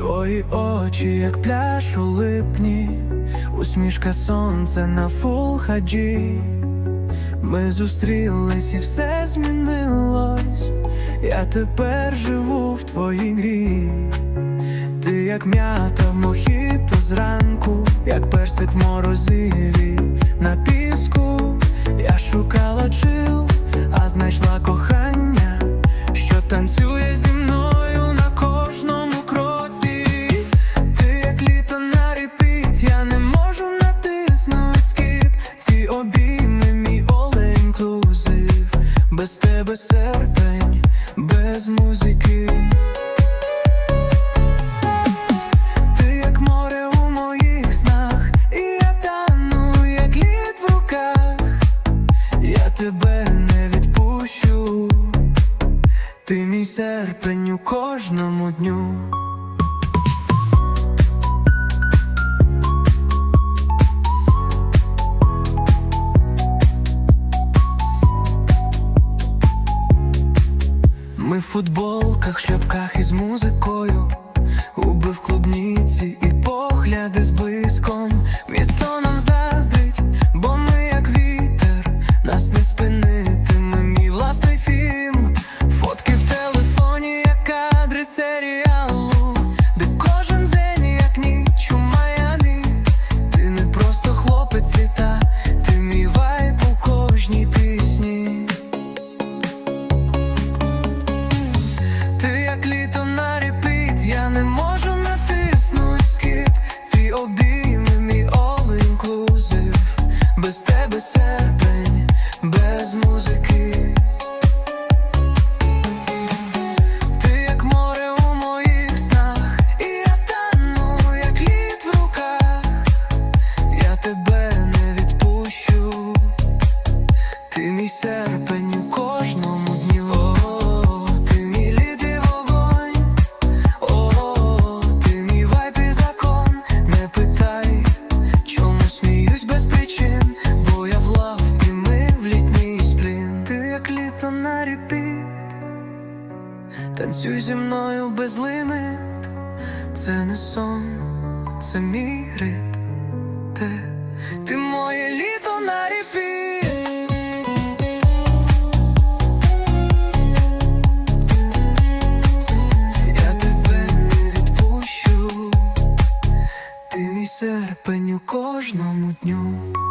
Твої очі, як пляж у липні, усмішка сонце на фулхаджі. Ми зустрілись і все змінилось. Я тепер живу в твоїй грі. Ти як м'ята в мохіто зранку, як персик в морозиві на піску. Я шукала чил, а знайшла кохання, що танцює Без тебе серпень, без музики. Ти як море у моїх снах, і я тану, як лід в руках. Я тебе не відпущу. Ти мій серпень у кожному дню. Ми в футболках, шляпках із музикою, серпень у кожному дню, ти мій лід вогонь, ти мій вайб закон, не питай, чому сміюсь без причин, бо я в лав і ми в літній сплін. Ти як літо на репіт, танцюй зі мною без лимит, це не сон, це мій рит, ти, ти серпень у кожному дню.